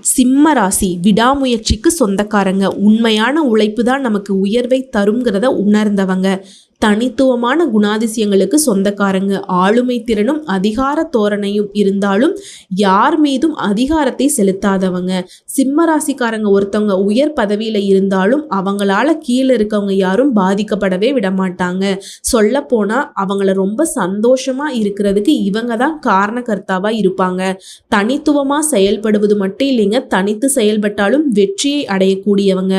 சிம்ம ராசி விடாமுயற்சிக்கு சொந்தக்காரங்க. உண்மையான உழைப்பு தான் நமக்கு உயர்வை தருங்கிறத உணர்ந்தவங்க. தனித்துவமான குணாதிசயங்களுக்கு சொந்தக்காரங்க. ஆளுமை திறனும் அதிகார தோரணையும் இருந்தாலும் யார் மீதும் அதிகாரத்தை செலுத்தாதவங்க. சிம்ம ராசிக்காரங்க ஒருத்தவங்க உயர் பதவியில் இருந்தாலும் அவங்களால கீழே இருக்கவங்க யாரும் பாதிக்கப்படவே விட மாட்டாங்க சொல்ல போனால் அவங்கள ரொம்ப சந்தோஷமாக இருக்கிறதுக்கு இவங்க தான் காரணகர்த்தாவாக இருப்பாங்க. தனித்துவமாக செயல்படுவது மட்டும் இல்லைங்க தனித்து செயல்பட்டாலும் வெற்றியை அடையக்கூடியவங்க.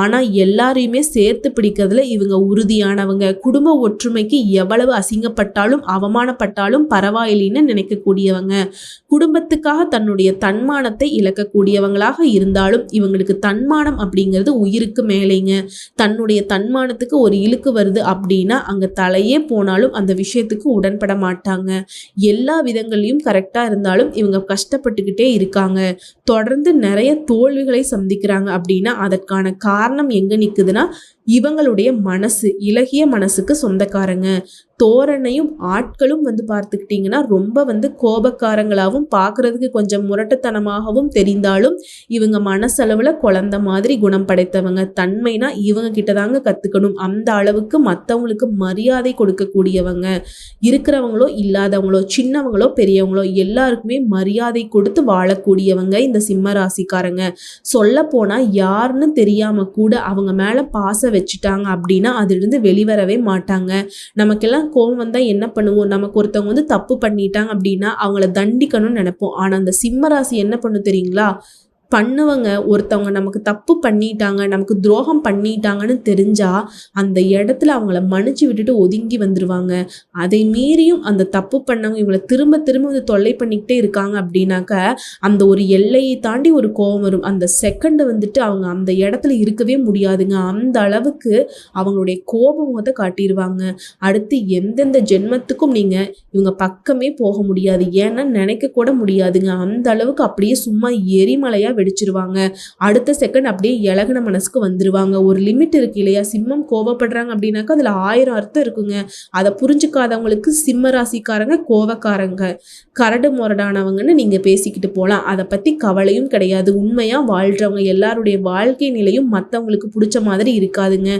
ஆனால் எல்லாரையுமே சேர்த்து பிடிக்கிறதுல இவங்க உறுதியானவங்க குடும்ப ஒற்றுமைக்கு எவ்வளவு அசிங்கப்பட்டாலும் அவமானப்பட்டாலும் பரவாயில்லைன்னு நினைக்கக்கூடியவங்க. குடும்பத்துக்காக தன்னுடைய தன்மானத்தை இழக்கக்கூடியவங்களாக இருந்தாலும் இவங்களுக்கு தன்மானம் அப்படிங்கிறது உயிருக்கு மேலேங்க. தன்னுடைய தன்மானத்துக்கு ஒரு இழுக்கு வருது அப்படின்னா அங்கே தலையே போனாலும் அந்த விஷயத்துக்கு உடன்பட மாட்டாங்க. எல்லா விதங்கள்லையும் கரெக்டாக இருந்தாலும் இவங்க கஷ்டப்பட்டுக்கிட்டே இருக்காங்க. தொடர்ந்து நிறைய தோல்விகளை சந்திக்கிறாங்க அப்படின்னா அதற்கான காரணம் எங்கே நிற்குதுன்னா இவங்களுடைய மனசு இலகிய மனசு. அரசுக்கு சொந்தக்காரங்க. தோரணையும் ஆட்களும் வந்து பார்த்துக்கிட்டிங்கன்னா ரொம்ப வந்து கோபக்காரங்களாகவும் பார்க்குறதுக்கு கொஞ்சம் முரட்டுத்தனமாகவும் தெரிந்தாலும் இவங்க மனசளவில் குழந்த மாதிரி குணம் படைத்தவங்க. தன்மைனா இவங்க கிட்ட தாங்க கற்றுக்கணும் அந்த அளவுக்கு மற்றவங்களுக்கு மரியாதை கொடுக்கக்கூடியவங்க. இருக்கிறவங்களோ இல்லாதவங்களோ சின்னவங்களோ பெரியவங்களோ எல்லாருக்குமே மரியாதை கொடுத்து வாழக்கூடியவங்க இந்த சிம்ம ராசிக்காரங்க. சொல்ல போனால் யாருன்னு தெரியாமல் கூட அவங்க மேலே பாசம் வச்சுட்டாங்க அப்படின்னா அதிலிருந்து வெளிவரவே மாட்டாங்க. நமக்கெல்லாம் கோவம் வந்தால் என்ன பண்ணுவோம்? நமக்கு ஒருத்தவங்க வந்து தப்பு பண்ணிட்டாங்க அப்படின்னா அவங்கள தண்டிக்கணும்னு நினைப்போம். ஆனால் அந்த சிம்மராசி என்ன பண்ணும் தெரியுங்களா? பண்ணுவங்க. ஒருத்தவங்க நமக்கு தப்பு பண்ணிட்டாங்க நமக்கு துரோகம் பண்ணிட்டாங்கன்னு தெரிஞ்சா அந்த இடத்துல அவங்கள மன்னிச்சு விட்டுட்டு ஒதுங்கி வந்துருவாங்க. அதை மீறியும் அந்த தப்பு பண்ணவங்க இவங்களை திரும்ப திரும்ப வந்து தொல்லை பண்ணிக்கிட்டே இருக்காங்க அப்படின்னாக்க அந்த ஒரு எல்லையை தாண்டி ஒரு கோபம் வரும். அந்த செகண்ட் வந்துட்டு அவங்க அந்த இடத்துல இருக்கவே முடியாதுங்க. அந்த அளவுக்கு அவங்களுடைய கோபத்தை காட்டிடுவாங்க அடுத்து எந்தெந்த ஜென்மத்துக்கும் நீங்கள் இவங்க பக்கமே போக முடியாது. ஏன்னா நினைக்க கூட முடியாதுங்க. அந்த அளவுக்கு அப்படியே சும்மா எரிமலையாக வெடிச்சிருவாங்க அடுத்த செகண்ட் அப்படியே இலகுன மனசுக்கு வந்துருவாங்க. ஒரு லிமிட் இருக்கு இல்லையா? சிம்மம் கோவப்படுறாங்க அப்படின்னாக்கா அதில் ஆயிரம் அர்த்தம் இருக்குங்க. அதை புரிஞ்சுக்காதவங்களுக்கு சிம்ம ராசிக்காரங்க கோவக்காரங்க. கரடு முரடானவங்கன்னு நீங்கள் பேசிக்கிட்டு போகலாம் அதை பற்றி கவலையும் கிடையாது. உண்மையாக வாழ்கிறவங்க எல்லாருடைய வாழ்க்கை நிலையும் மற்றவங்களுக்கு பிடிச்ச மாதிரி இருக்காதுங்க.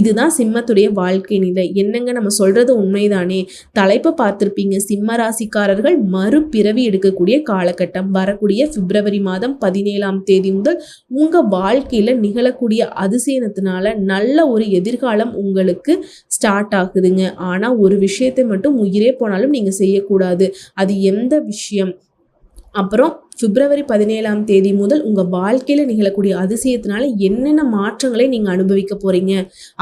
இதுதான் சிம்மத்துடைய வாழ்க்கை நிலை. என்னங்க நம்ம சொல்கிறது உண்மைதானே? தலைப்பை பார்த்துருப்பீங்க. சிம்ம ராசிக்காரர்கள் மறுபிறவி எடுக்கக்கூடிய காலகட்டம். வரக்கூடிய பிப்ரவரி மாதம் பதினேழாம் தேதி முதல் உங்கள் வாழ்க்கையில் நிகழக்கூடிய அதிசயத்தினால நல்ல ஒரு எதிர்காலம் உங்களுக்கு ஸ்டார்ட் ஆகுதுங்க. ஆனால் ஒரு விஷயத்தை மட்டும் உயிரே போனாலும் நீங்கள் செய்யக்கூடாது. அது எந்த விஷயம்? அப்புறம் பிப்ரவரி பதினேழாம் தேதி முதல் உங்கள் வாழ்க்கையில் நிகழக்கூடிய அதிசயத்தினால என்னென்ன மாற்றங்களை நீங்கள் அனுபவிக்க போகிறீங்க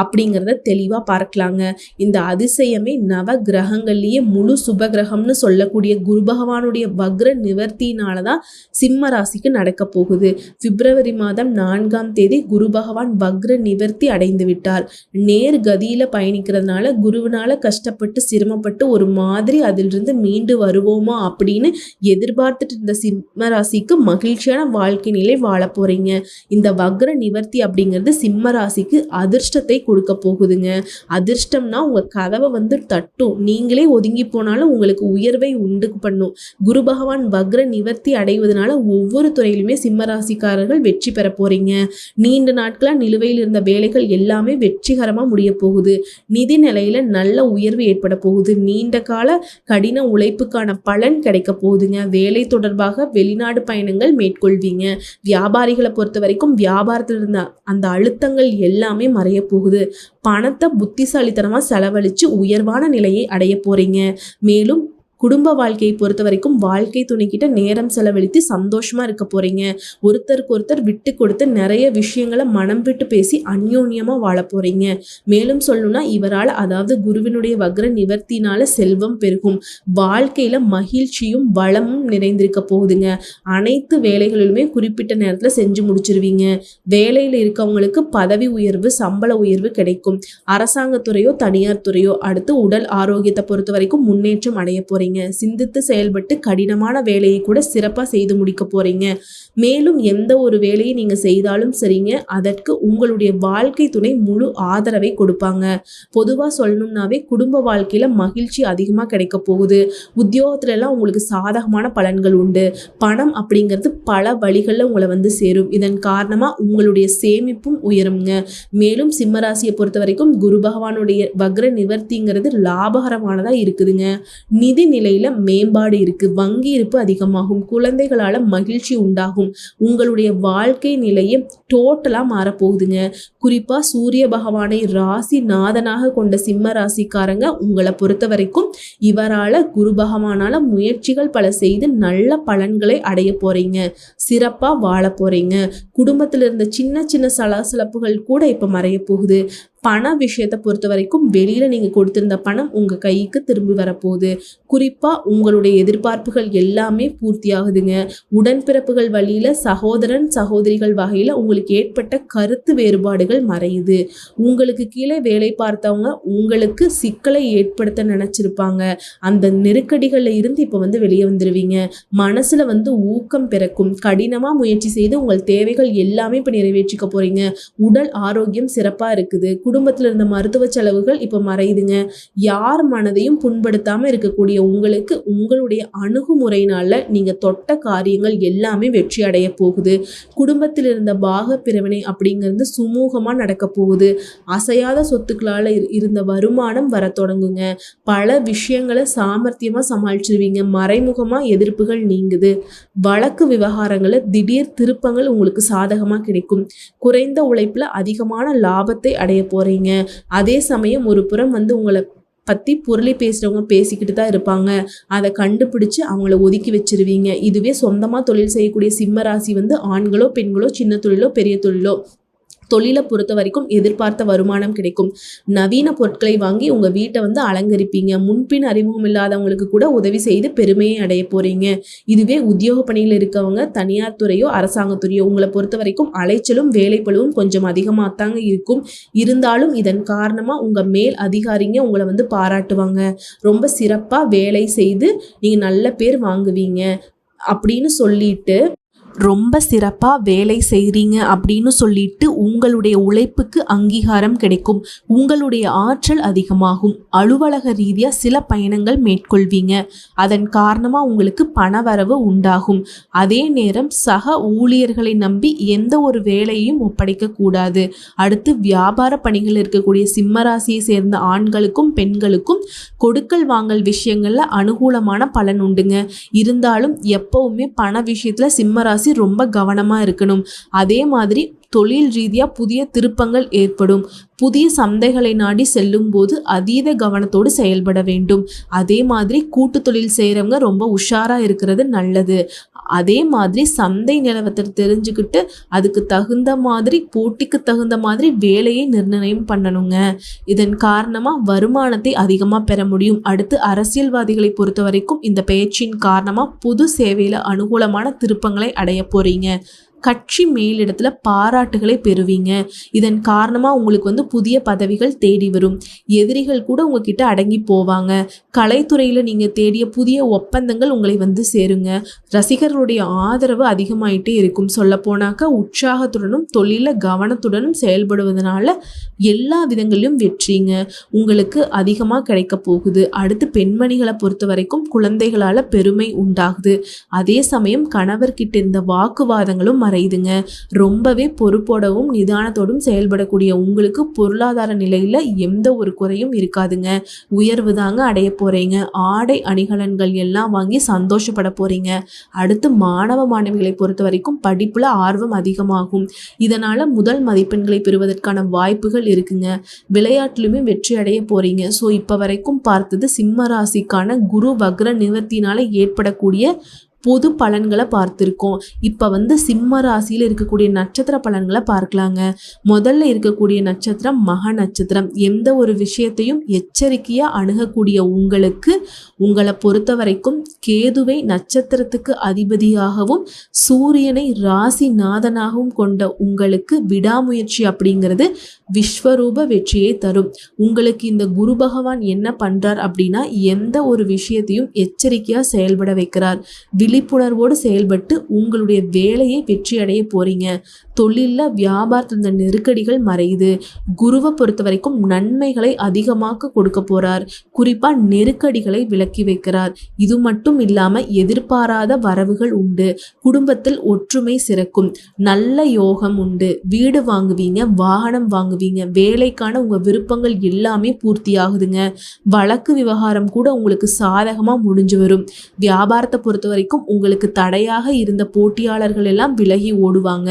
அப்படிங்கிறத தெளிவாக பார்க்கலாங்க. இந்த அதிசயமே நவ கிரகங்கள்லேயே முழு சுப கிரகம்னு சொல்லக்கூடிய குரு பகவானுடைய வக்ர நிவர்த்தினால தான் சிம்ம ராசிக்கு நடக்க போகுது. பிப்ரவரி மாதம் நான்காம் தேதி குரு பகவான் வக்ர நிவர்த்தி அடைந்து விட்டார். நேர் கதியில் பயணிக்கிறதுனால குருவினால கஷ்டப்பட்டு சிரமப்பட்டு ஒரு மாதிரி அதிலிருந்து மீண்டு வருவோமா அப்படின்னு எதிர்பார்த்துட்டு இருந்த சிம்ம சிம்ம ராசிக்கு மகிழ்ச்சியான வாழ்க்கை நிலை வாழ போறீங்க. இந்த வக்ர நிவர்த்தி அப்படிங்கிறது சிம்ம ராசிக்கு அதிர்ஷ்டத்தை கொடுக்க போகுதுங்க. அதிர்ஷ்டம்னா உங்க கதவை வந்து தட்டும். நீங்களே ஒதுங்கி போனாலும் உங்களுக்கு உயர்வை உண்டு பண்ணும். குரு பகவான் வக்ர நிவர்த்தி அடைவதனால ஒவ்வொரு துறையிலுமே சிம்ம ராசிக்காரர்கள் வெற்றி பெற போறீங்க. நீண்ட நாட்களா நிலுவையில் இருந்த வேலைகள் எல்லாமே வெற்றிகரமா முடிய போகுது. நிதி நிலையில நல்ல உயர்வு ஏற்பட போகுது. நீண்ட கால கடின உழைப்புக்கான பலன் கிடைக்க போகுதுங்க. வேலை தொடர்பாக வெளி வெளிநாடு பயணங்கள் மேற்கொள்வீங்க. வியாபாரிகளை பொறுத்த வரைக்கும் வியாபாரத்தில் இருந்த அந்த அழுத்தங்கள் எல்லாமே மறைய போகுது. பணத்தை புத்திசாலித்தனமாக செலவழித்து உயர்வான நிலையை அடைய போகிறீங்க மேலும் குடும்ப வாழ்க்கையை பொறுத்த வரைக்கும் வாழ்க்கை துணைக்கிட்ட நேரம் செலவழித்து சந்தோஷமாக இருக்க போகிறீங்க ஒருத்தருக்கு ஒருத்தர் விட்டு கொடுத்து நிறைய விஷயங்களை மனம் விட்டு பேசி அந்யோன்யமாக வாழ போகிறீங்க மேலும் சொல்லணும்னா இவரால் அதாவது குருவினுடைய வக்ர நிவர்த்தினால செல்வம் பெருகும். வாழ்க்கையில் மகிழ்ச்சியும் வளமும் நிறைந்திருக்க போகுதுங்க. அனைத்து வேலைகளிலுமே குறிப்பிட்ட நேரத்தில் செஞ்சு முடிச்சிருவீங்க. வேலையில் இருக்கவங்களுக்கு பதவி உயர்வு சம்பள உயர்வு கிடைக்கும். அரசாங்கத்துறையோ தனியார் துறையோ அடுத்து உடல் ஆரோக்கியத்தை பொறுத்த வரைக்கும் முன்னேற்றம் அடைய போகிறீங்க போறீங்க. சிந்தித்து செயல்பட்டு கடினமான வேலையை கூட சிறப்பாக செய்து முடிக்க போறீங்க. மேலும் எந்த ஒரு வேலையை நீங்க செய்தாலும் சரிங்க. அதற்கு உங்களுடைய வாழ்க்கை துணை முழு ஆதரவை கொடுப்பாங்க. பொதுவாக சொல்லணும்னாவே குடும்ப வாழ்க்கையில மகிழ்ச்சி அதிகமாக கிடைக்க போகுது. உத்தியோகத்துல எல்லாம் உங்களுக்கு சாதகமான பலன்கள் உண்டு. பணம் அப்படிங்கிறது பல வழிகளில் உங்களை வந்து சேரும். இதன் காரணமாக உங்களுடைய சேமிப்பும் உயருங்க மேலும் சிம்மராசியை பொறுத்த வரைக்கும் குரு பகவானுடைய வக்ர நிவர்த்திங்கிறது லாபகரமானதாக இருக்குதுங்க. நிதி நிலையில மேம்பாடு இருக்கு வங்கி இருப்பு அதிகமாகும் குழந்தைகளால மகிழ்ச்சி உண்டாகும். உங்களுடைய வாழ்க்கை நிலையை டோட்டலாக மாறப்போகுதுங்க. குறிப்பாக சூரிய பகவானை ராசி நாதனாக கொண்ட சிம்ம ராசிக்காரங்க உங்களை பொறுத்த வரைக்கும் இவரால் குரு பகவானால முயற்சிகள் பல செய்து நல்ல பலன்களை அடைய போறீங்க. சிறப்பாக வாழ போறீங்க. குடும்பத்தில் இருந்த சின்ன சின்ன சலசலப்புகள் கூட இப்போ மறைய போகுது. பண விஷயத்தை பொறுத்த வரைக்கும் வெளியில் நீங்கள் கொடுத்திருந்த பணம் உங்கள் கைக்கு திரும்பி வரப்போகுது. குறிப்பாக உங்களுடைய எதிர்பார்ப்புகள் எல்லாமே பூர்த்தியாகுதுங்க. உடன்பிறப்புகள் வழியில் சகோதரன் சகோதரிகள் வகையில் உங்களுக்கு ஏற்பட்ட கருத்து வேறுபாடுகள் மறையுது. உங்களுக்கு கீழே வேலை பார்த்தவங்க உங்களுக்கு சிக்கலை ஏற்படுத்த நினச்சிருப்பாங்க. அந்த நெருக்கடிகளில் இருந்து இப்போ வந்து வெளியே வந்துடுவீங்க மனசில் வந்து ஊக்கம் பிறக்கும். கடினமாக முயற்சி செய்து உங்கள் தேவைகள் எல்லாமே இப்போ நிறைவேற்றிக்க போகிறீங்க உடல் ஆரோக்கியம் சிறப்பாக இருக்குது. குடும்பத்தில் இருந்த மருத்துவ செலவுகள் இப்போ மறையுதுங்க. யார் மனதையும் புண்படுத்தாமல் இருக்கக்கூடிய உங்களுக்கு உங்களுடைய அணுகுமுறையினால நீங்கள் தொட்ட காரியங்கள் எல்லாமே வெற்றி அடைய போகுது. குடும்பத்தில் இருந்த பாக பிரிவினை அப்படிங்கிறது சுமூகமாக நடக்க போகுது. அசையாத சொத்துக்களால் இருந்த வருமானம் வர தொடங்குங்க. பல விஷயங்களை சாமர்த்தியமாக சமாளிச்சிருவீங்க. மறைமுகமாக எதிர்ப்புகள் நீங்குது. வழக்கு விவகாரங்களில் திடீர் திருப்பங்கள் உங்களுக்கு சாதகமாக கிடைக்கும். குறைந்த உழைப்பில் அதிகமான லாபத்தை அடைய போகிறீங்க அதே சமயம் ஒரு புறம் வந்து உங்களை பற்றி பொருளை பேசுகிறவங்க பேசிக்கிட்டு தான் இருப்பாங்க. அதை கண்டுபிடிச்சு அவங்கள ஒதுக்கி வச்சிருவீங்க. இதுவே சொந்தமாக தொழில் செய்யக்கூடிய சிம்ம ராசி வந்து ஆண்களோ பெண்களோ சின்ன தொழிலோ பெரிய தொழிலோ. தொழிலை பொறுத்த வரைக்கும் எதிர்பார்த்த வருமானம் கிடைக்கும். நவீன பொருட்களை வாங்கி உங்கள் வீட்டை வந்து அலங்கரிப்பீங்க. முன்பின் அறிமுகம் இல்லாதவங்களுக்கு கூட உதவி செய்து பெருமையை அடைய போகிறீங்க இதுவே உத்தியோக பணியில் இருக்கவங்க தனியார் துறையோ அரசாங்கத்துறையோ உங்களை பொறுத்த வரைக்கும் அலைச்சலும் வேலைப்பழுவும் கொஞ்சம் அதிகமாக தாங்க இருக்கும். இருந்தாலும் இதன் காரணமாக உங்கள் மேல் அதிகாரிங்க உங்களை வந்து பாராட்டுவாங்க. ரொம்ப சிறப்பாக வேலை செய்து நீங்கள் நல்ல பேர் வாங்குவீங்க. அப்படின்னு சொல்லிட்டு ரொம்ப சிறப்பாக வேலை செய்கிறீங்க அப்படின்னு சொல்லிட்டு உங்களுடைய உழைப்புக்கு அங்கீகாரம் கிடைக்கும். உங்களுடைய ஆற்றல் அதிகமாகும். அலுவலக ரீதியாக சில பயணங்கள் மேற்கொள்வீங்க. அதன் காரணமாக உங்களுக்கு பணவரவு உண்டாகும். அதே நேரம் சக ஊழியர்களை நம்பி எந்த ஒரு வேலையும் ஒப்படைக்கக்கூடாது அடுத்து வியாபார பணிகள் இருக்கக்கூடிய சிம்மராசியை சேர்ந்த ஆண்களுக்கும் பெண்களுக்கும் கொடுக்கல் வாங்கல் விஷயங்களில் அனுகூலமான பலன் உண்டுங்க. இருந்தாலும் எப்பவுமே பண விஷயத்தில் சிம்மராசி ராசி ரொம்ப கவனமாக இருக்கணும். அதே மாதிரி தொழில் ரீதியாக புதிய திருப்பங்கள் ஏற்படும். புதிய சந்தைகளை நாடி செல்லும் போது அதீத கவனத்தோடு செயல்பட வேண்டும். அதே மாதிரி கூட்டு தொழில் செய்கிறவங்க ரொம்ப உஷாராக இருக்கிறது நல்லது. அதே மாதிரி சந்தை நிலவரத்தை தெரிஞ்சுக்கிட்டு அதுக்கு தகுந்த மாதிரி போட்டிக்கு தகுந்த மாதிரி வேலையை நிர்ணயம் பண்ணணுங்க. இதன் காரணமாக வருமானத்தை அதிகமாக பெற முடியும். அடுத்து அரசியல்வாதிகளை பொறுத்த வரைக்கும் இந்த பயிற்சியின் காரணமாக புது சேவையில் அனுகூலமான திருப்பங்களை அடைய போகிறீங்க கட்சி மேலிடத்துல பாராட்டுகளை பெறுவீங்க. இதன் காரணமாக உங்களுக்கு வந்து புதிய பதவிகள் தேடி வரும். எதிரிகள் கூட உங்ககிட்ட அடங்கி போவாங்க. கலைத்துறையில் நீங்கள் தேடிய புதிய ஒப்பந்தங்கள் உங்களை வந்து சேருங்க. ரசிகர்களுடைய ஆதரவு அதிகமாயிட்டே இருக்கும். சொல்ல போனாக்கா உற்சாகத்துடனும் தொழில கவனத்துடனும் செயல்படுவதனால எல்லா விதங்களிலும் வெற்றிங்க. உங்களுக்கு அதிகமாக கிடைக்க போகுது. அடுத்து பெண்மணிகளை பொறுத்த வரைக்கும் குழந்தைகளால் பெருமை உண்டாகுது. அதே சமயம் கணவர்கிட்ட இருந்த வாக்குவாதங்களும் மறையுதுங்க. ரொம்பவே பொறுப்போடவும் நிதானத்தோடும் செயல்படக்கூடிய உங்களுக்கு பொருளாதார நிலையில் எந்த ஒரு குறையும் இருக்காதுங்க. உயர்வு தாங்க அடைய போகிறீங்க ஆடை அணிகலன்கள் எல்லாம் வாங்கி சந்தோஷப்பட போகிறீங்க அடுத்து மாணவ மாணவிகளை பொறுத்த வரைக்கும் படிப்பில் ஆர்வம் அதிகமாகும். இதனால் முதல் மதிப்பெண்களை பெறுவதற்கான வாய்ப்புகள் இருக்குங்க. விளையாட்டிலுமே வெற்றி அடைய போகிறீங்க ஸோ இப்போ வரைக்கும் பார்த்தது சிம்ம ராசிக்கான குரு வக்ர நிவர்த்தினால் ஏற்படக்கூடிய பொது பலன்களை பார்த்துருக்கோம். இப்போ வந்து சிம்ம ராசியில் இருக்கக்கூடிய நட்சத்திர பலன்களை பார்க்கலாங்க. முதல்ல இருக்கக்கூடிய நட்சத்திரம் மக நட்சத்திரம். எந்த ஒரு விஷயத்தையும் எச்சரிக்கையாக அணுகக்கூடிய உங்களுக்கு உங்களை பொறுத்த வரைக்கும் கேதுவை நட்சத்திரத்துக்கு அதிபதியாகவும் சூரியனை ராசி நாதனாகவும் கொண்ட உங்களுக்கு விடாமுயற்சி அப்படிங்கிறது விஸ்வரூப வெற்றியை தரும். உங்களுக்கு இந்த குரு பகவான் என்ன பண்ணுறார் அப்படின்னா எந்த ஒரு விஷயத்தையும் எச்சரிக்கையாக செயல்பட வைக்கிறார். விழிப்புணர்வோடு செயல்பட்டு உங்களுடைய வேலையை வெற்றி அடைய போறீங்க. தொழிலில் வியாபாரத்தில் இருந்த நெருக்கடிகள் மறையுது. குருவை பொறுத்த வரைக்கும் நன்மைகளை அதிகமாக கொடுக்க போறார். குறிப்பா நெருக்கடிகளை விலக்கி வைக்கிறார். இது மட்டும் இல்லாம எதிர்பாராத வரவுகள் உண்டு. குடும்பத்தில் ஒற்றுமை சிறக்கும். நல்ல யோகம் உண்டு. வீடு வாங்குவீங்க வாகனம் வாங்குவீங்க. வேலைக்கான உங்க விருப்பங்கள் எல்லாமே பூர்த்தி ஆகுதுங்க வழக்கு விவகாரம் கூட உங்களுக்கு சாதகமா முடிஞ்சு வரும். வியாபாரத்தை பொறுத்த வரைக்கும் உங்களுக்கு தடையாக இருந்த போட்டியாளர்கள் எல்லாம் விலகி ஓடுவாங்க.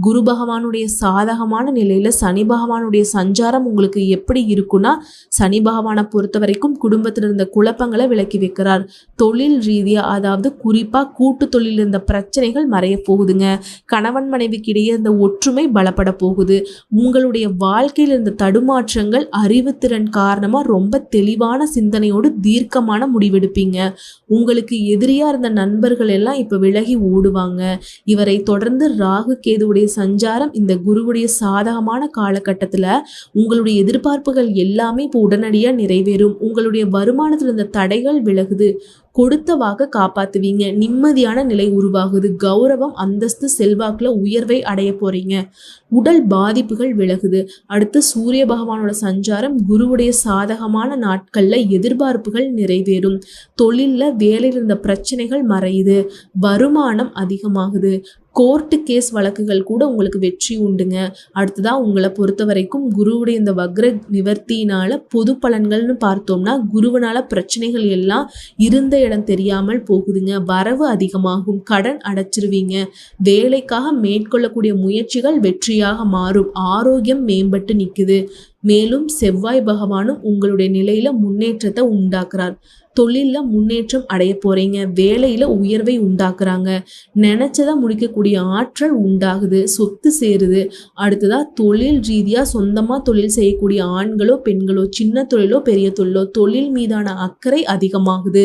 குரு பகவானுடைய சாதகமான நிலையில சனி பகவானுடைய சஞ்சாரம் உங்களுக்கு எப்படி இருக்குன்னா சனி பகவானை பொறுத்த வரைக்கும் குடும்பத்தில் இருந்த குழப்பங்களை விலக்கி வைக்கிறார். தொழில் ரீதியாக அதாவது குறிப்பாக கூட்டு தொழில் இருந்த பிரச்சனைகள் மறைய போகுதுங்க. கணவன் மனைவிக்கு இடையே இருந்த ஒற்றுமை பலப்பட போகுது. உங்களுடைய வாழ்க்கையில் இருந்த தடுமாற்றங்கள் அறிவுத்திறன் காரணமாக ரொம்ப தெளிவான சிந்தனையோடு தீர்க்கமான முடிவெடுப்பீங்க. உங்களுக்கு எதிரியாக இருந்த நண்பர்கள் எல்லாம் இப்ப விலகி ஓடுவாங்க. இவரை தொடர்ந்து ராகு கேதுவுடைய சஞ்சாரம் இந்த குருவுடைய சாதகமான காலகட்டத்துல உங்களுடைய எதிர்பார்ப்புகள் எல்லாமே இப்போ உடனடியாக நிறைவேறும். உங்களுடைய வருமானத்தில் இருந்த தடைகள் விலகுது. கொடுத்த வாக்க காப்பாத்துவீங்க. நிம்மதியான நிலை உருவாகுது. கௌரவம் அந்தஸ்து செல்வாக்குல உயர்வை அடைய போறீங்க. உடல் பாதிப்புகள் விலகுது. அடுத்து சூரிய பகவானோட சஞ்சாரம் குருவுடைய சாதகமான நாட்கள்ல எதிர்பார்ப்புகள் நிறைவேறும். தொழில்ல வேலையில் இருந்த பிரச்சனைகள் மறையுது. வருமானம் அதிகமாகுது. கோர்ட்டு கேஸ் வழக்குகள் கூட உங்களுக்கு வெற்றி உண்டுங்க. அடுத்ததாக உங்களை பொறுத்த வரைக்கும் குருவுடைய இந்த வக்ர நிவர்த்தியினால பொது பலன்கள்னு பார்த்தோம்னா குருவனால பிரச்சனைகள் எல்லாம் இருந்த இடம் தெரியாமல் போகுதுங்க. வரவு அதிகமாகும். கடன் அடைச்சிருவீங்க. வேலைக்காக மேற்கொள்ளக்கூடிய முயற்சிகள் வெற்றியாக மாறும். ஆரோக்கியம் மேம்பட்டு நிற்குது மேலும் செவ்வாய் பகவானும் உங்களுடைய நிலையில முன்னேற்றத்தை உண்டாக்குறார். தொழிலில் முன்னேற்றம் அடைய போகிறீங்க வேலையில் உயர்வை உண்டாக்குறாங்க. நினைச்சதை முடிக்கக்கூடிய ஆற்றல் உண்டாகுது. சொத்து சேருது. அடுத்ததாக தொழில் ரீதியாக சொந்தமாக தொழில் செய்யக்கூடிய ஆண்களோ பெண்களோ சின்ன தொழிலோ பெரிய தொழிலோ தொழில் மீதான அக்கறை அதிகமாகுது.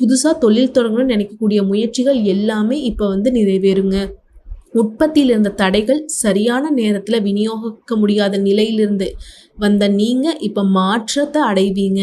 புதுசாக தொழில் தொடங்கணும்னு நினைக்கக்கூடிய முயற்சிகள் எல்லாமே இப்போ வந்து நிறைவேறுங்க. உற்பத்தியில் இருந்த தடைகள் சரியான நேரத்தில் விநியோகிக்க முடியாத நிலையிலிருந்து வந்த நீங்கள் இப்போ மாற்றத்தை அடைவீங்க.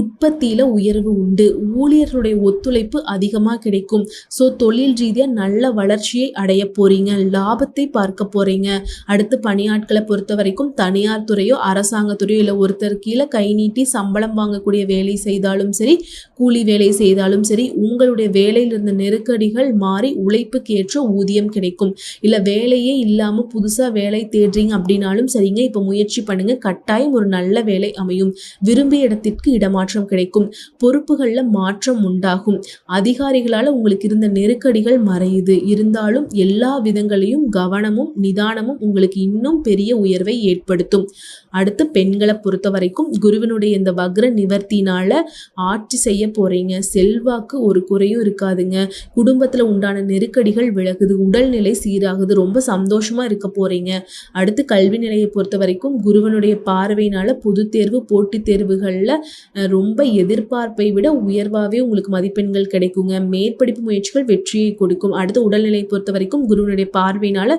உற்பத்தியில் உயர்வு உண்டு. ஊழியர்களுடைய ஒத்துழைப்பு அதிகமாக கிடைக்கும். ஸோ தொழில் ரீதியாக நல்ல வளர்ச்சியை அடைய போகிறீங்க லாபத்தை பார்க்க போகிறீங்க அடுத்து பணியாட்களை பொறுத்த வரைக்கும் தனியார் துறையோ அரசாங்கத்துறையோ இல்லை ஒருத்தர் கீழே கை நீட்டி சம்பளம் வாங்கக்கூடிய வேலை செய்தாலும் சரி கூலி வேலை செய்தாலும் சரி உங்களுடைய வேலையில் இருந்த நெருக்கடிகள் மாறி உழைப்புக்கு ஏற்ற ஊதியம் கிடைக்கும். இல்லை வேலையே இல்லாமல் புதுசாக வேலை தேடுறீங்க அப்படின்னாலும் சரிங்க. இப்போ முயற்சி பண்ணுங்க. கட்டாயம் ஒரு நல்ல வேலை அமையும். விரும்பிய இடத்திற்கு இடமாற்றம் கிடைக்கும். பொறுப்புகளில் மாற்றம் உண்டாகும். அதிகாரிகளால் உங்களுக்கு இருந்த நெருக்கடிகள் மறையுது. இருந்தாலும் எல்லா விதங்களையும் கவனமும் நிதானமும் உங்களுக்கு இன்னும் பெரிய உயர்வை ஏற்படுத்தும். அடுத்து பெண்களை பொறுத்த வரைக்கும் குருவினுடைய இந்த வக்ர நிவர்த்தினால ஆட்சி செய்ய போறீங்க. செல்வாக்கு ஒரு குறையும் இருக்காதுங்க. குடும்பத்தில் உண்டான நெருக்கடிகள் விலகுது. உடல்நிலை சீராகுது. ரொம்ப சந்தோஷமா இருக்க போறீங்க. அடுத்து கல்வி நிலையை பொறுத்த வரைக்கும் குருவனுடைய பார்வையினால பொது தேர்வு போட்டித் தேர்வுகளில் ரொம்ப எதிர்பார்ப்பை விட உயர்வாகவே உங்களுக்கு மதிப்பெண்கள் கிடைக்குங்க. மேற்படிப்பு முயற்சிகள் வெற்றியை கொடுக்கும். அடுத்து உடல்நிலை பொறுத்த வரைக்கும் குருவினுடைய பார்வையினால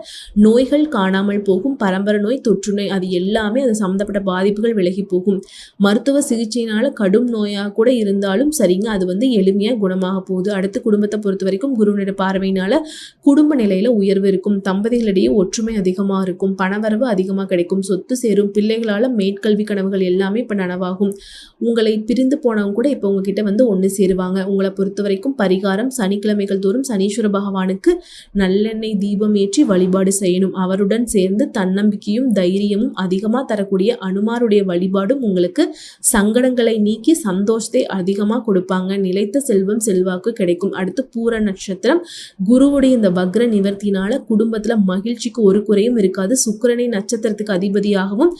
நோய்கள் காணாமல் போகும். பரம்பரை நோய் தொற்று நோய் அது எல்லாமே அது சம்மந்தப்பட்ட பாதிப்புகள் விலகி போகும். மருத்துவ சிகிச்சையினால கடும் நோயாக கூட இருந்தாலும் சரிங்க அது வந்து எளிமையாக குணமாக போகுது. அடுத்து குடும்பத்தை பொறுத்த வரைக்கும் குருவினுடைய பார்வையினால குடும்ப நிலையில உயர்வு இருக்கும். தம்பதிகளிடையே ஒற்றுமை அதிகமாக இருக்கும். பணவரவு அதிகமாக கிடைக்கும். சொத்து சேரும். பிள்ளைகளால் மேற்கல்வி கனவுகள் எல்லாமே இப்போ நனவாகும். உங்களை பிரிந்து போனவங்க கூட இப்போ உங்ககிட்ட வந்து ஒன்று சேருவாங்க. உங்களை பொறுத்த வரைக்கும் பரிகாரம் சனிக்கிழமைகள் தோறும் சனீஸ்வர பகவானுக்கு நல்லெண்ணெய் தீபம் ஏற்றி வழிபாடு செய்யணும். அவருடன் சேர்ந்து தன்னம்பிக்கையும் தைரியமும் அதிகமாக தரக்கூடிய அனுமாருடைய வழிபாடும் உங்களுக்கு சங்கடங்களை நீக்கி சந்தோஷத்தை அதிகமாக கொடுப்பாங்க. நிலைத்த செல்வம் செல்வாக்கு கிடைக்கும். அடுத்து பூர நட்சத்திரம். குருவுடைய இந்த வக்ர நிவர்த்தினால குடும்பத்தில் மகிழ்ச்சிக்கு ஒரு குறையும் இருக்காது. சுக்கிரனை நட்சத்திரத்துக்கு அதிபதியாகவும்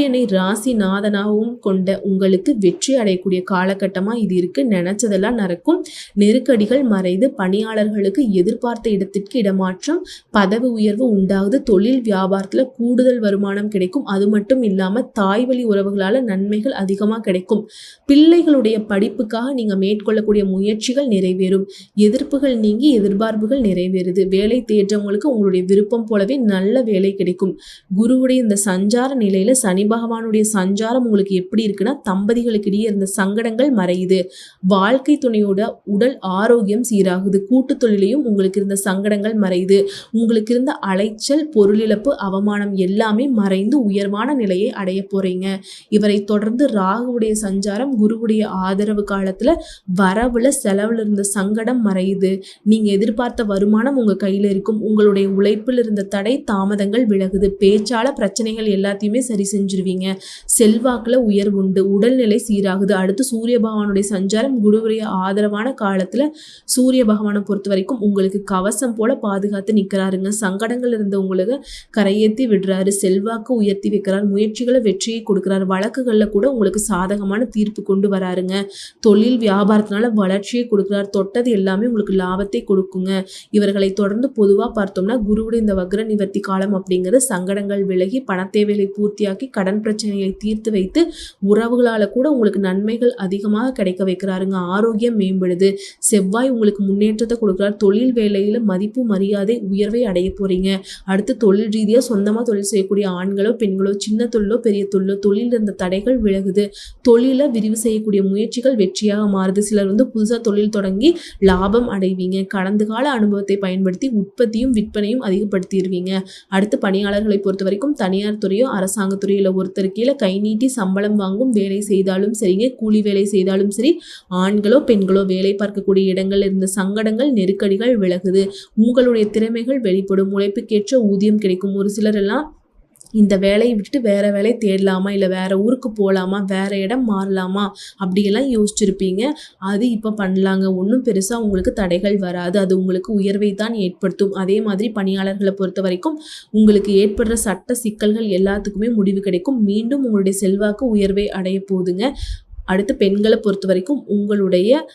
சூரியனை ராசிநாதனாகவும் கொண்ட உங்களுக்கு வெற்றி அடையக்கூடிய காலகட்டமா இது இருக்கு. நினைச்சதெல்லாம் நடக்கும். நெருக்கடிகள் மறைந்து பணியாளர்களுக்கு எதிர்பார்த்த இடத்திற்கு இடமாற்றம் பதவி உயர்வு உண்டாகுது. தொழில் வியாபாரத்துல கூடுதல் வருமானம் கிடைக்கும். அது மட்டும் இல்லாம தாய் வழி உறவுகளால நன்மைகள் அதிகமா கிடைக்கும். பிள்ளைகளுடைய படிப்புக்காக நீங்க மேற்கொள்ளக்கூடிய முயற்சிகள் நிறைவேறும். எதிர்ப்புகள் நீங்கி எதிர்பார்ப்புகள் நிறைவேறுது. வேலை தேற்றவங்களுக்கு உங்களுடைய விருப்பம் போலவே நல்ல வேலை கிடைக்கும். குருவுடைய இந்த சஞ்சார நிலையில சனி பகவானுடைய சஞ்சாரம் உங்களுக்கு எப்படி இருக்குன்னா தம்பதிகளுக்கு இடையே இருந்த சங்கடங்கள் மறையுது. வாழ்க்கை துணையோட உடல் ஆரோக்கியம் சீராகுது. கூட்டு தொழிலையும் உங்களுக்கு இருந்த சங்கடங்கள் மறையுது. உங்களுக்கு இருந்த அலைச்சல் பொருளிழப்பு அவமானம் எல்லாமே மறைந்து உயர்வான நிலையை அடைய போறீங்க. இவரை தொடர்ந்து ராகுவுடைய சஞ்சாரம் குருவுடைய ஆதரவு காலத்துல வரவுல செலவுல இருந்த சங்கடம் மறையுது. நீங்க எதிர்பார்த்த வருமானம் உங்க கையில இருக்கும். உங்களுடைய உழைப்பில் இருந்த தடை தாமதங்கள் விலகுது. பேச்சால பிரச்சனைகள் எல்லாத்தையுமே சரி செஞ்சிருவீங்க செல்வாக்கில் உயர்வு உண்டு. உடல்நிலை சீராகுது. அடுத்து சூரிய பகவானுடைய சஞ்சாரம் குருவுடைய ஆதரவான காலத்தில் சூரிய பகவானை பொறுத்த வரைக்கும் உங்களுக்கு கவசம் போல பாதுகாத்து நிக்கிறாருங்க. சங்கடங்கள் இருந்த உங்களுக்கு கரையேற்றி விடுறாரு. செல்வாக்கு உயர்த்தி வைக்கிறார். முயற்சிகளை வெற்றியை கொடுக்கிறார். வழக்குகளில் கூட உங்களுக்கு சாதகமான தீர்ப்பு கொண்டு வராருங்க. தொழில் வியாபாரத்தினால வளர்ச்சியை கொடுக்கிறார். தொட்டது எல்லாமே உங்களுக்கு லாபத்தை கொடுக்குங்க. இவர்களை தொடர்ந்து பொதுவாக பார்த்தோம்னா குருவுடைய இந்த வக்ர நிவர்த்தி காலம் அப்படிங்கிறது சங்கடங்கள் விலகி பணத்தேவைகளை பூர்த்தியாக்கி கடன் பிரச்சனையை தீர்த்து வைத்து உறவுகளால் கூட உங்களுக்கு நன்மைகள் அதிகமாக கிடைக்க வைக்கிறாருங்க. ஆரோக்கியம் மேம்படுது. செவ்வாய் உங்களுக்கு முன்னேற்றத்தை கொடுக்குறார். தொழில் வேலையில் மதிப்பு மரியாதை உயர்வை அடைய போறீங்க. அடுத்து தொழில் ரீதியாக சொந்தமாக தொழில் செய்யக்கூடிய ஆண்களோ பெண்களோ சின்ன தொழிலோ பெரிய தொழிலோ தொழில் இருந்த தடைகள் விலகுது. தொழிலை விரிவு செய்யக்கூடிய முயற்சிகள் வெற்றியாக மாறுது. சிலர் வந்து புதுசாக தொழில் தொடங்கி லாபம் அடைவீங்க. கடந்த கால அனுபவத்தை பயன்படுத்தி உற்பத்தியும் விற்பனையும் அதிகப்படுத்திடுவீங்க அடுத்து பணியாளர்களை பொறுத்த வரைக்கும் தனியார் துறையோ அரசாங்க ஒருத்தர் கீழே கை நீட்டி சம்பளம் வாங்கும் வேலை செய்தாலும் சரிங்க கூலி வேலை செய்தாலும் சரி ஆண்களோ பெண்களோ வேலை பார்க்கக்கூடிய இடங்கள் இருந்த சங்கடங்கள் நெருக்கடிகள் விலகுது. உங்களுடைய திறமைகள் வெளிப்படும் உழைப்புக்கேற்ற ஊதியம் கிடைக்கும். ஒரு சிலரெல்லாம் இந்த வேலையை விட்டுட்டு வேற வேலையை தேடலாமா? இல்லை வேற ஊருக்கு போகலாமா வேற இடம் மாறலாமா? அப்படியெல்லாம் யோசிச்சிருப்பீங்க. அது இப்போ பண்ணலாங்க. ஒன்றும் பெருசாக உங்களுக்கு தடைகள் வராது. அது உங்களுக்கு உயர்வை தான் ஏற்படுத்தும். அதே மாதிரி பணியாளர்களை பொறுத்த வரைக்கும் உங்களுக்கு ஏற்படுற சட்ட சிக்கல்கள் எல்லாத்துக்குமே முடிவு கிடைக்கும். மீண்டும் உங்களுடைய செல்வாக்கு உயர்வை அடைய போகுதுங்க அடுத்து பெண்களை பொறுத்த வரைக்கும் உங்களுடைய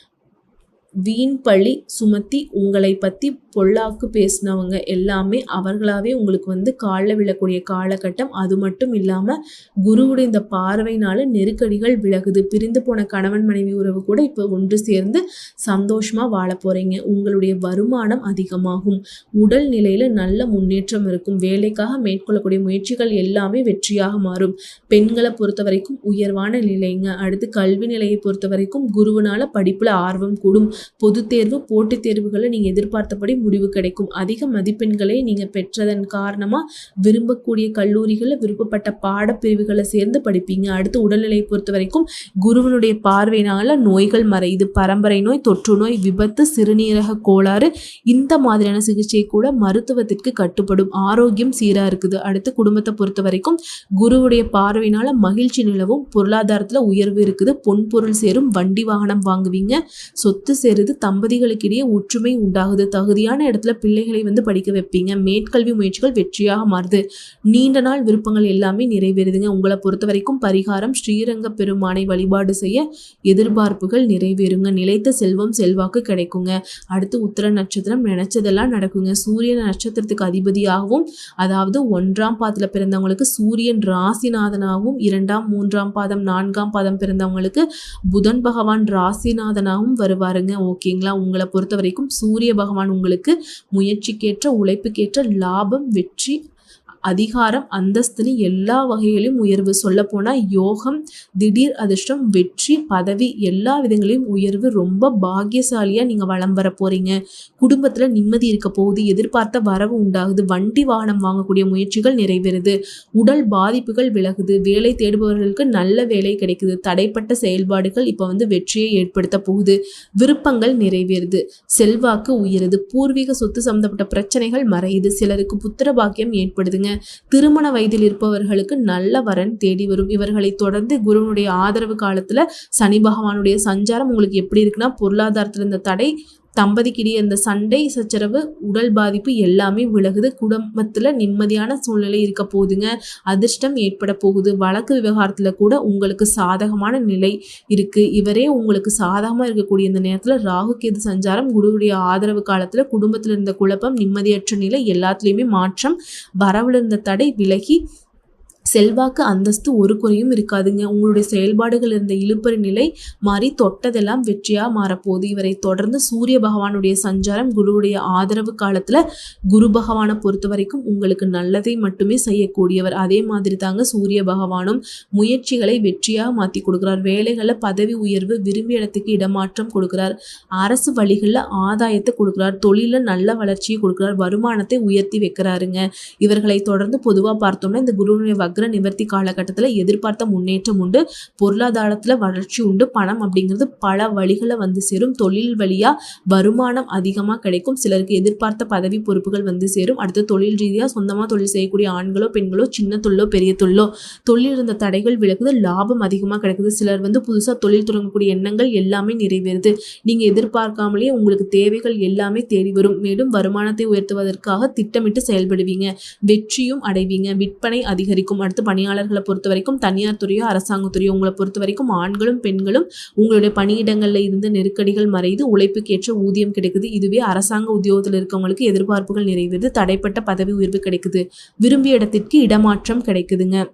வீண் பழி சுமத்தி உங்களை பற்றி பொல்லாக்கு பேசினவங்க எல்லாமே அவர்களாகவே உங்களுக்கு வந்து காலில் விழக்கூடிய காலகட்டம். அது மட்டும் இல்லாமல் குருவுடைய இந்த பார்வையினால நெருக்கடிகள் விலகுது. பிரிந்து போன கணவன் மனைவி உறவு கூட இப்போ ஒன்று சேர்ந்து சந்தோஷமாக வாழ போகிறீங்க உங்களுடைய வருமானம் அதிகமாகும். உடல் நிலையில் நல்ல முன்னேற்றம் இருக்கும். வேலைக்காக மேற்கொள்ளக்கூடிய முயற்சிகள் எல்லாமே வெற்றியாக மாறும். பெண்களை பொறுத்த வரைக்கும் உயர்வான நிலைங்க. அடுத்து கல்வி நிலையை பொறுத்த வரைக்கும் குருவனால படிப்பில் ஆர்வம் கூடும். பொது தேர்வு போட்டித் தேர்வுகளை நீங்க எதிர்பார்த்தபடி முடிவு கிடைக்கும். அதிக மதிப்பெண்களை நீங்கள் பெற்றதன் காரணமா விரும்பக்கூடிய கல்லூரிகளில் விருப்பப்பட்ட பாடப்பிரிவுகளை சேர்ந்து படிப்பீங்க. அடுத்து உடல்நிலையை பொறுத்த வரைக்கும் குருவனுடைய பார்வையினால நோய்கள் மறையுது. பரம்பரை நோய் தொற்று நோய் விபத்து சிறுநீரக கோளாறு இந்த மாதிரியான சிகிச்சை கூட மருத்துவத்திற்கு கட்டுப்படும். ஆரோக்கியம் சீராக இருக்குது. அடுத்து குடும்பத்தை பொறுத்த வரைக்கும் குருவுடைய பார்வையினால மகிழ்ச்சி நிலவும். பொருளாதாரத்தில் உயர்வு இருக்குது. பொன்பொருள் சேரும். வண்டி வாகனம் வாங்குவீங்க. சொத்து சேருது தம்பதிகளுக்கிடையே ஒற்றுமை உண்டாகுது. தகுதியான இடத்துல பிள்ளைகளை வந்து படிக்க வைப்பீங்க. மேற்கல்வி முயற்சிகள் வெற்றியாக மாறுது. நீண்ட நாள் விருப்பங்கள் எல்லாமே நிறைவேறுதுங்க. உங்களை பொறுத்த வரைக்கும் பரிகாரம் ஸ்ரீரங்க பெருமானை வழிபாடு செய்ய எதிர்பார்ப்புகள் நிறைவேறுங்க. நிலைத்த செல்வம் செல்வாக்கு கிடைக்குங்க. அடுத்து உத்தர நட்சத்திரம் நினைச்சதெல்லாம் நடக்குங்க. சூரிய நட்சத்திரத்துக்கு அதிபதியாகவும் அதாவது ஒன்றாம் பாதத்தில் பிறந்தவங்களுக்கு சூரியன் ராசிநாதனாகவும் இரண்டாம் மூன்றாம் பாதம் நான்காம் பாதம் பிறந்தவங்களுக்கு புதன் பகவான் ராசிநாதனாகவும் வருவாருங்க. ஓகேங்களா? உங்களை பொறுத்த வரைக்கும் சூரிய பகவான் உங்களுக்கு முயற்சிக்கேற்ற உழைப்புக்கேற்ற லாபம் வெற்றி அதிகாரம் அந்தஸ்துன்னு எல்லா வகையிலும் உயர்வு. சொல்லப்போனால் யோகம் திடீர் அதிர்ஷ்டம் வெற்றி பதவி எல்லா விதங்களையும் உயர்வு. ரொம்ப பாக்கியசாலியாக நீங்கள் வளம் வர போகிறீங்க குடும்பத்தில் நிம்மதி இருக்க போகுது எதிர்பார்த்த வரவு உண்டாகுது வண்டி வாகனம் வாங்கக்கூடிய முயற்சிகள் நிறைவேறுது உடல் பாதிப்புகள் விலகுது வேலை தேடுபவர்களுக்கு நல்ல வேலை கிடைக்குது தடைப்பட்ட செயல்பாடுகள் இப்போ வந்து வெற்றியை ஏற்படுத்த போகுது விருப்பங்கள் நிறைவேறுது செல்வாக்கு உயருது பூர்வீக சொத்து சம்பந்தப்பட்ட பிரச்சனைகள் மறையுது சிலருக்கு புத்திர பாக்கியம் ஏற்படுதுங்க. திருமண வயதில் இருப்பவர்களுக்கு நல்ல வரன் தேடி வரும். இவர்களை தொடர்ந்து குருவனுடைய ஆதரவு காலத்துல சனி பகவானுடைய சஞ்சாரம் உங்களுக்கு எப்படி இருக்குன்னா பொருளாதாரத்துல இருந்த தடை தம்பதிக்கிடையே இந்த சண்டை சச்சரவு உடல் பாதிப்பு எல்லாமே விலகுது. குடும்பத்தில் நிம்மதியான சூழ்நிலை இருக்க போகுதுங்க. அதிர்ஷ்டம் ஏற்பட போகுது. வழக்கு விவகாரத்தில் கூட உங்களுக்கு சாதகமான நிலை இருக்குது இவரே உங்களுக்கு சாதகமாக இருக்கக்கூடிய இந்த நேரத்தில் ராகு கேது சஞ்சாரம் குருவுடைய ஆதரவு காலத்தில் குடும்பத்தில் இருந்த குழப்பம் நிம்மதியற்ற நிலை எல்லாத்துலேயுமே மாற்றம் வரவில் இருந்த தடை விலகி செல்வாக்கு அந்தஸ்து ஒரு குறையும் இருக்காதுங்க. உங்களுடைய செயல்பாடுகள் இருந்த இழுப்பறி நிலை மாறி தொட்டதெல்லாம் வெற்றியாக மாறப்போகுது. இவரை தொடர்ந்து சூரிய பகவானுடைய சஞ்சாரம் குருவுடைய ஆதரவு காலத்தில் குரு பகவானை பொறுத்த வரைக்கும் உங்களுக்கு நல்லதை மட்டுமே செய்யக்கூடியவர். அதே மாதிரி தாங்க சூரிய பகவானும் முயற்சிகளை வெற்றியாக மாற்றி கொடுக்குறார். வேலைகளில் பதவி உயர்வு விரும்பிய இடத்துக்கு இடமாற்றம் கொடுக்குறார். அரசு வழிகளில் ஆதாயத்தை கொடுக்குறார். தொழிலில் நல்ல வளர்ச்சியை கொடுக்குறார். வருமானத்தை உயர்த்தி வைக்கிறாருங்க. இவர்களை தொடர்ந்து பொதுவாக பார்த்தோம்னா இந்த குருவினுடைய வக்ர நிவர்த்தி காலகட்டத்தில் எதிர்பார்த்த முன்னேற்றம் உண்டு. பொருளாதாரத்தில் வளர்ச்சி உண்டு. பணம் அப்படிங்கிறது பல வழிகளை வந்து சேரும். தொழில் வழியாக வருமானம் அதிகமாக கிடைக்கும். சிலருக்கு எதிர்பார்த்த பதவி பொறுப்புகள் வந்து சேரும். அடுத்து தொழில் ரீதியாக சொந்தமாக தொழில் செய்யக்கூடிய ஆண்களோ பெண்களோ சின்ன தொழிலோ பெரிய தொழிலோ தொழில் இருந்த தடைகள் விலகுது. லாபம் அதிகமாக கிடைக்குது. சிலர் வந்து புதுசாக தொழில் தொடங்கக்கூடிய எண்ணங்கள் எல்லாமே நிறைவேறுது. நீங்கள் எதிர்பார்க்காமலே உங்களுக்கு தேவைகள் எல்லாமே தேடி வரும். மேலும் வருமானத்தை உயர்த்துவதற்காக திட்டமிட்டு செயல்படுவீங்க. வெற்றியும் அடைவீங்க. விற்பனை அதிகரிக்கும். அடுத்து பணியாளர்களை பொறுத்த வரைக்கும் தனியார் துறையோ அரசாங்கத்துறையோ உங்களை பொறுத்த வரைக்கும் ஆண்களும் பெண்களும் உங்களுடைய பணியிடங்களில் இருந்து நெருக்கடிகள் மறைந்து உழைப்புக்கேற்ற ஊதியம் கிடைக்குது. இதுவே அரசாங்க உத்தியோகத்தில் இருக்கவங்களுக்கு எதிர்பார்ப்புகள் நிறைவேறது. தடைப்பட்ட பதவி உயர்வு கிடைக்குது. விரும்பிய இடத்திற்கு இடமாற்றம் கிடைக்குதுங்க.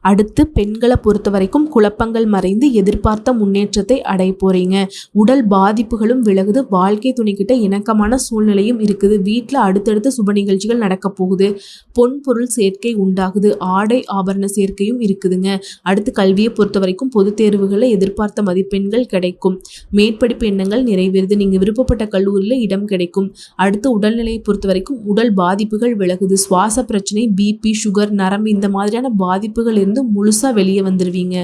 அடுத்து பெண்களை பொறுத்த வரைக்கும் குழப்பங்கள் மறைந்து எதிர்பார்த்த முன்னேற்றத்தை அடைய போறீங்க. உடல் பாதிப்புகளும் விலகுது. வாழ்க்கை துணைக்கிட்ட இணக்கமான சூழ்நிலையும் இருக்குது. வீட்டில் அடுத்தடுத்து சுப நிகழ்ச்சிகள் நடக்க போகுது. பொன் பொருள் சேர்க்கை உண்டாகுது. ஆடை ஆபரண சேர்க்கையும் இருக்குதுங்க. அடுத்து கல்வியை பொறுத்த வரைக்கும் பொதுத் தேர்வுகளை எதிர்பார்த்த மதிப்பெண்கள் கிடைக்கும். மேற்படிப்பு எண்ணங்கள் நிறைவேறுது. நீங்கள் விருப்பப்பட்ட கல்லூரியில் இடம் கிடைக்கும். அடுத்து உடல்நிலையை பொறுத்த வரைக்கும் உடல் பாதிப்புகள் விலகுது. சுவாச பிரச்சனை பிபி சுகர் நரம்பு இந்த மாதிரியான பாதிப்புகள் இருந்து முழுசாக வெளியே வந்துடுவீங்க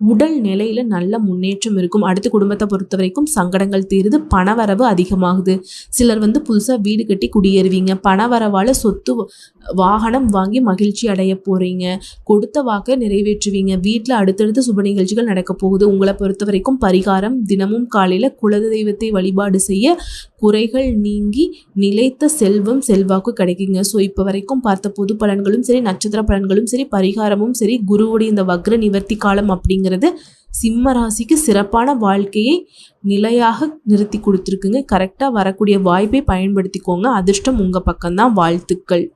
உடல் நிலையில் நல்ல முன்னேற்றம் இருக்கும். அடுத்து குடும்பத்தை பொறுத்த வரைக்கும் சங்கடங்கள் தீருது. பணவரவு அதிகமாகுது. சிலர் வந்து புதுசாக வீடு கட்டி குடியேறுவீங்க. பணவரவால் சொத்து வாகனம் வாங்கி மகிழ்ச்சி அடைய போகிறீங்க கொடுத்த வாக்கை நிறைவேற்றுவீங்க. வீட்டில் அடுத்தடுத்து சுப நிகழ்ச்சிகள் நடக்க போகுது. உங்களை பொறுத்த வரைக்கும் பரிகாரம் தினமும் காலையில் குலத தெய்வத்தை வழிபாடு செய்ய குறைகள் நீங்கி நிலைத்த செல்வம் செல்வாக்கு கிடைக்குங்க. ஸோ இப்போ வரைக்கும் பார்த்த பொது பலன்களும் சரி நட்சத்திர பலன்களும் சரி பரிகாரமும் சரி குருவுடைய இந்த வக்ர நிவர்த்தி காலம் அப்படிங்கிறது சிம்ம ராசிக்கு சிறப்பான வாழ்க்கையை நிலையாக நிறுத்தி கொடுத்துருக்குங்க. கரெக்டாக வரக்கூடிய வாய்ப்பை பயன்படுத்திக்கோங்க. அதிர்ஷ்டம் உங்கள் பக்கம்தான். வாழ்த்துக்கள்.